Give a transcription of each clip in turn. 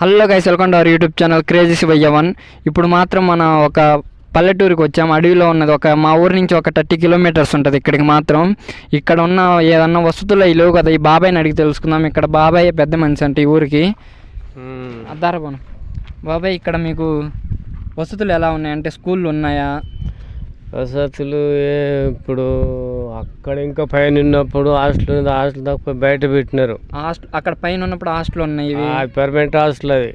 Hello guys welcome to our YouTube channel crazy Shivayya one ఇప్పుడు మాత్రం మన ఒక పల్లెటూరుకి వచ్చాం. అడవిలో ఉన్నది ఒక మా ఊరి నుంచి ఒక థర్టీ కిలోమీటర్స్ ఉంటుంది ఇక్కడికి మాత్రం. ఇక్కడ ఉన్న ఏదన్నా వసతులు అవి లేవు కదా ఈ బాబాయ్ని అడిగి తెలుసుకుందాం. ఇక్కడ బాబాయ్ పెద్ద మనిషి అంటే ఈ ఊరికి. అద్దారపోను బాబాయ్ ఇక్కడ మీకు వసతులు ఎలా ఉన్నాయి? అంటే స్కూళ్ళు ఉన్నాయా? వసతులు ఇప్పుడు అక్కడ ఇంకా పైన ఉన్నప్పుడు హాస్టల్ హాస్టల్ తప్ప బయట పెట్టినారు. హాస్టల్ అక్కడ పైన ఉన్నప్పుడు హాస్టల్ ఉన్నాయి పర్మనెంట్ హాస్టల్ అది.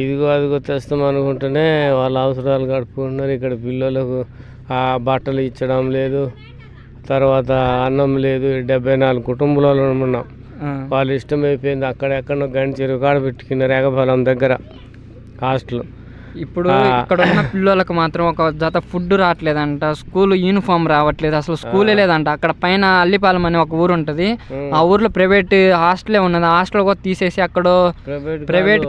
ఇదిగో అదిగో తెస్తాం అనుకుంటేనే వాళ్ళ అవసరాలు గడుపుకుంటున్నారు ఇక్కడ పిల్లలకు ఆ బట్టలు ఇచ్చడం లేదు. తర్వాత అన్నం లేదు. డెబ్బై నాలుగు కుటుంబాలలో ఉన్నాం. వాళ్ళ ఇష్టం అయిపోయింది. అక్కడెక్కడో గంట చెరువు కాడ పెట్టుకున్నారు ఎగపాలెం దగ్గర హాస్టల్. ఇప్పుడు. ఇక్కడ ఉన్న పిల్లలకు మాత్రం ఒక జత ఫుడ్ రావట్లేదంట స్కూల్ యూనిఫామ్ రావట్లేదు అసలు స్కూలే లేదంట. అక్కడ పైన అల్లిపాలెం అనే ఒక ఊరు ఉంటుంది. ఆ. ఊర్లో ప్రైవేట్ హాస్టలే ఉన్నది. హాస్టల్ కూడా తీసేసి అక్కడ ప్రైవేట్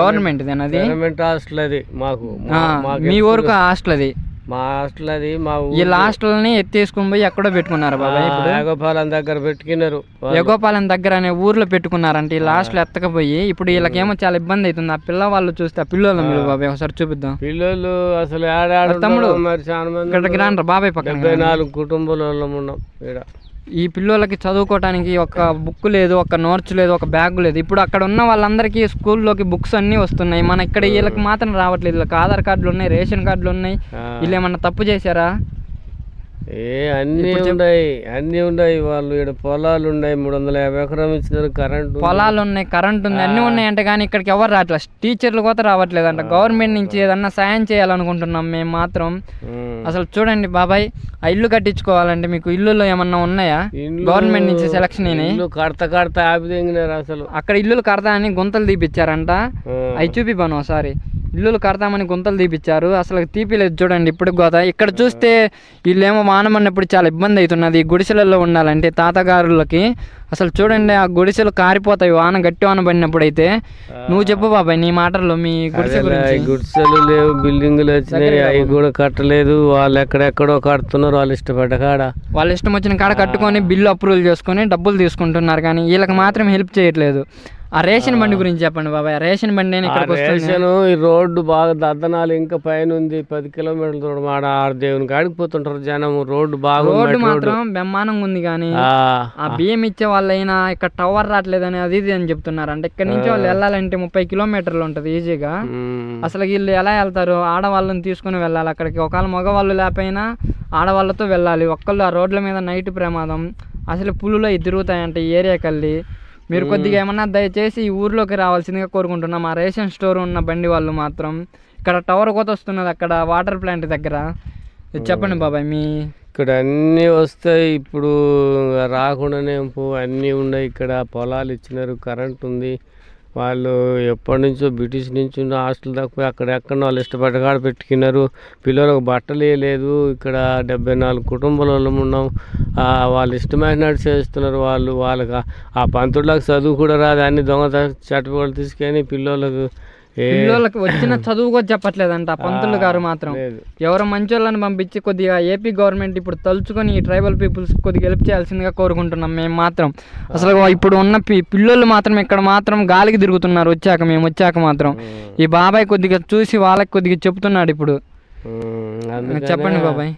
గవర్నమెంట్ అది? గవర్నమెంట్ హాస్టల్ అది మాకు. ఆ, మా- మాకు మీ ఊరికి హాస్టల్ అది. మా హాస్టల్ అది మా వీళ్ళ హాస్టల్ని ఎత్తేసుకుని పోయి ఎక్కడో పెట్టుకున్నారు బాబాయ్ ఇప్పుడు? దగ్గర పెట్టుకున్నారు ఎగోపాలెం దగ్గర అనే ఊర్లో పెట్టుకున్నారంట ఈ లాస్ట్లో ఎత్తకపోయి. ఇప్పుడు వీళ్ళకేమో చాలా ఇబ్బంది అవుతుంది. ఆ పిల్ల వాళ్ళు చూస్తే ఆ పిల్లలు మీరు బాబాయ్ ఒకసారి చూపిద్దాం. పిల్లలు అసలు తమ్ముడు, ఇక్కడికి బాబాయ్ పక్కన నాలుగు కుటుంబాల ఉన్నాం ఇక్కడ. ఈ పిల్లలకి చదువుకోవడానికి ఒక బుక్ లేదు ఒక నోట్స్ లేదు ఒక బ్యాగ్ లేదు. ఇప్పుడు అక్కడ ఉన్న వాళ్ళందరికీ స్కూల్లోకి బుక్స్ అన్నీ వస్తున్నాయి. మన ఇక్కడ వీళ్ళకి మాత్రం రావట్లేదు. వీళ్ళకి ఆధార్ కార్డులు ఉన్నాయి రేషన్ కార్డులు ఉన్నాయి. వీళ్ళు ఏమన్నా తప్పు చేశారా? ఏ అన్ని ఉన్నాయి. అన్ని ఉన్నాయి. వాళ్ళు ఇక్కడ పొలాలు ఉన్నాయి. మూడు వందల యాభై ఎకరం ఇచ్చినారు కరెంట్ పొలాలు ఉన్నాయి కరెంట్ ఉంది. అన్నీ ఉన్నాయంటే కానీ ఇక్కడికి ఎవరు రావట్లేదు టీచర్లు కూడా రావట్లేదంట. గవర్నమెంట్ నుంచి ఏదన్నా సాయం చేయాలనుకుంటున్నాం మేము మాత్రం. అసలు చూడండి బాబాయ్ ఆ ఇల్లు కట్టించుకోవాలంటే మీకు ఇల్లులో ఏమన్నా ఉన్నాయా? గవర్నమెంట్ నుంచి సెలక్షన్ అయినాయి. ఇల్లు కడత కడత ఆపి అసలు. అక్కడ ఇల్లులు కడతా అని గుంతలు తీపిచ్చారంట. అవి చూపిపాను ఒకసారి. ఇల్లులు కడతామని గుంతలు తీపిచ్చారు. అసలు తీపిలేదు చూడండి ఇప్పుడు గోత ఇక్కడ చూస్తే వీళ్ళేమో వానమన్నప్పుడు చాలా ఇబ్బంది అవుతున్నది. ఈ గుడిసెలలో ఉండాలంటే తాతగారులకి. అసలు చూడండి ఆ గుడిసెలు కారిపోతాయి. వాన గట్టి వాన పడినప్పుడు అయితే నువ్వు చెప్పు బాబాయ్ నీ మాటల్లో మీ గుడిసె అదేలే, ఈ గురించి గుడిసెలు లేవు బిల్డింగులు వచ్చినాయి అవి కూడా కట్టలేదు. వాళ్ళు ఎక్కడెక్కడో కడుతున్నారు వాళ్ళు ఇష్టపడ్డ కాడ. వాళ్ళ ఇష్టం వచ్చిన కాడ కట్టుకొని బిల్లు అప్రూవల్ చేసుకొని డబ్బులు తీసుకుంటున్నారు కానీ వీళ్ళకి మాత్రం హెల్ప్ చేయట్లేదు. ఆ రేషన్ బండి గురించి చెప్పండి బాబాయ్. రేషన్ బండి నేను ఇక్కడికి రేషన్ ఈ రోడ్డు బాగా దద్దనాలు ఇంకా పైన ఉంది పది కిలోమీటర్ల దూరం. ఆడ దేవునికి కాడికి పోతుంటారు జనం. రోడ్డు బాగుంది రోడ్డు మాత్రం బ్రహ్మాండంగా ఉంది కానీ ఆ, బియ్యం ఇచ్చే వాళ్ళైనా ఇక్కడ టవర్ రావట్లేదని అది ఇది అని చెప్తున్నారు. అంటే ఇక్కడ నుంచి వాళ్ళు వెళ్ళాలంటే ముప్పై కిలోమీటర్లు ఉంటుంది ఈజీగా. అసలు వీళ్ళు ఎలా వెళ్తారు? ఆడవాళ్ళని తీసుకుని వెళ్ళాలి అక్కడికి. ఒకవేళ మగవాళ్ళు లేకపోయినా ఆడవాళ్ళతో వెళ్ళాలి. ఒక్కళ్ళు ఆ రోడ్ల మీద నైట్ ప్రమాదం. అసలు పులులు తిరుగుతాయంట ఈ ఏరియాకి వెళ్ళి మీరు కొద్దిగా ఏమన్నా దయచేసి ఈ ఊర్లోకి రావాల్సిందిగా కోరుకుంటున్నాం. ఆ రేషన్ స్టోర్ ఉన్న బండి వాళ్ళు మాత్రం ఇక్కడ టవర్ కోత వస్తున్నది అక్కడ వాటర్ ప్లాంట్ దగ్గర. చెప్పండి బాబాయ్ మీ ఇక్కడ అన్నీ వస్తాయి. ఇప్పుడు రాకుండానే పో అన్నీ ఉన్నాయి ఇక్కడ పొలాలు ఇచ్చినారు కరెంట్ ఉంది. వాళ్ళు ఎప్పటి నుంచో బ్రిటిష్ నుంచి ఉన్న హాస్టల్ దాకా అక్కడెక్కడ ఎక్కడ వాళ్ళు ఇష్టపడగాడ పెట్టుకున్నారు. పిల్లలకు బట్టలే లేదు. ఇక్కడ డెబ్బై నాలుగు కుటుంబాల వాళ్ళం ఉన్నాం. వాళ్ళు ఇష్టమైనట్టు చేస్తున్నారు వాళ్ళు. వాళ్ళకి ఆ- ఆ చదువు కూడా రాదు. అన్ని దొంగ చట్టుబడులు తీసుకొని పిల్లలకు పిల్లలకి వచ్చిన చదువు కూడా చెప్పట్లేదంట పంతులు గారు మాత్రం. ఎవరో మంచోళ్ళని పంపించి కొద్దిగా ఏపీ గవర్నమెంట్ ఇప్పుడు తలుచుకొని ఈ ట్రైబల్ పీపుల్స్ కొద్దిగా హెల్ప్ చేయాల్సిందిగా కోరుకుంటున్నాం మేము మాత్రం. అసలు ఇప్పుడు ఉన్న పిల్లలు మాత్రం ఇక్కడ మాత్రం గాలికి తిరుగుతున్నారు వచ్చాక మేము వచ్చాక మాత్రం. ఈ బాబాయ్ కొద్దిగా చూసి వాళ్ళకి కొద్దిగా చెప్తున్నాడు ఇప్పుడు. చెప్పండి బాబాయ్.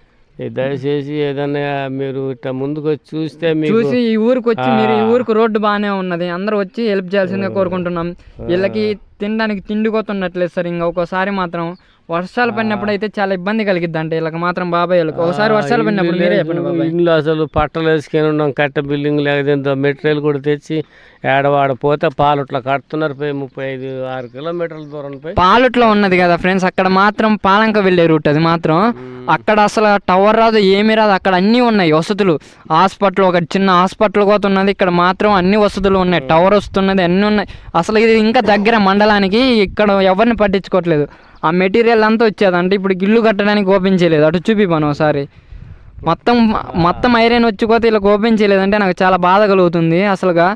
దయచేసి ఏదన్నా మీరు ఇట్లా ముందుకు వచ్చి చూస్తే చూసి ఈ ఊరికి వచ్చి మీరు ఈ ఊరికి రోడ్డు బాగానే ఉన్నది అందరూ వచ్చి హెల్ప్ చేయాల్సిందిగా కోరుకుంటున్నాం. వీళ్ళకి తినడానికి తిండి కోత ఉండట్లేదు సార్. ఇంకా ఒక్కోసారి మాత్రం వర్షాలు పడినప్పుడు అయితే చాలా ఇబ్బంది కలిగిద్ది అంటే వీళ్ళకి మాత్రం బాబాయ్ వాళ్ళకి. ఒకసారి వర్షాలు పడినప్పుడు మీరే చెప్పండి బాబాయ్. ఇల్లు అసలు పట్టలు వేసుకొని ఉన్నాం. కట్ట బిల్డింగ్ లేకపోతే మెటీరియల్ కూడా తెచ్చి ఏడవాడ పోతే పాలు ఇట్లా కడుతున్నారు పోయి ముప్పై ఐదు ఆరు కిలోమీటర్ల దూరం పోయి. పాలుట్లో ఉన్నది కదా ఫ్రెండ్స్. అక్కడ మాత్రం పాలంక వెళ్ళే రూట్ అది మాత్రం. అక్కడ అసలు టవర్ రాదు ఏమీ రాదు. అక్కడ అన్నీ ఉన్నాయి వసతులు. హాస్పిటల్ ఒక చిన్న హాస్పిటల్ కూడా ఉన్నది. ఇక్కడ మాత్రం అన్ని వసతులు ఉన్నాయి. టవర్ వస్తున్నది అన్నీ ఉన్నాయి. అసలు ఇది ఇంకా దగ్గర మండలానికి ఇక్కడ ఎవరిని పట్టించుకోవట్లేదు. ఆ మెటీరియల్ అంతా వచ్చేదంటే ఇప్పుడు ఇల్లు కట్టడానికి ఓపెన్ చేయలేదు. అటు చూపి మనం ఒకసారి. మొత్తం మొత్తం ఐరన్ వచ్చిపోతే ఇలా ఓపెన్ చేయలేదంటే నాకు చాలా బాధ కలుగుతుంది. అసలుగా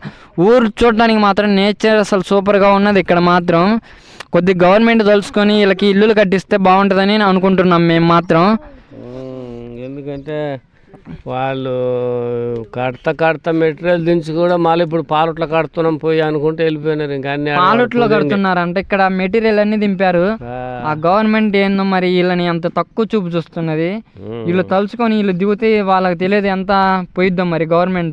ఊరు చూడడానికి మాత్రం నేచర్ అసలు సూపర్గా ఉన్నది ఇక్కడ మాత్రం. కొద్ది గవర్నమెంట్ తలుచుకొని వీళ్ళకి ఇల్లులు కట్టిస్తే బాగుంటుందని అనుకుంటున్నాం మేము మాత్రం. ఎందుకంటే వాళ్ళు కడత కడత మెటీరియల్ దించి కూడా మళ్ళీ ఇప్పుడు పాలట్ల కడుతున్నాం పోయి అనుకుంటే వెళ్ళిపోయినారు ఇంకా అన్ని పాలట్లో కడుతున్నారు అంటే ఇక్కడ మెటీరియల్ అన్ని దింపారు. ఆ, గవర్నమెంట్ ఏందో మరి వీళ్ళని అంత తక్కువ చూపు చూస్తున్నది. వీళ్ళు తలుచుకొని వీళ్ళు దిగితే వాళ్ళకి తెలియదు ఎంత పోయిద్దాం మరి గవర్నమెంట్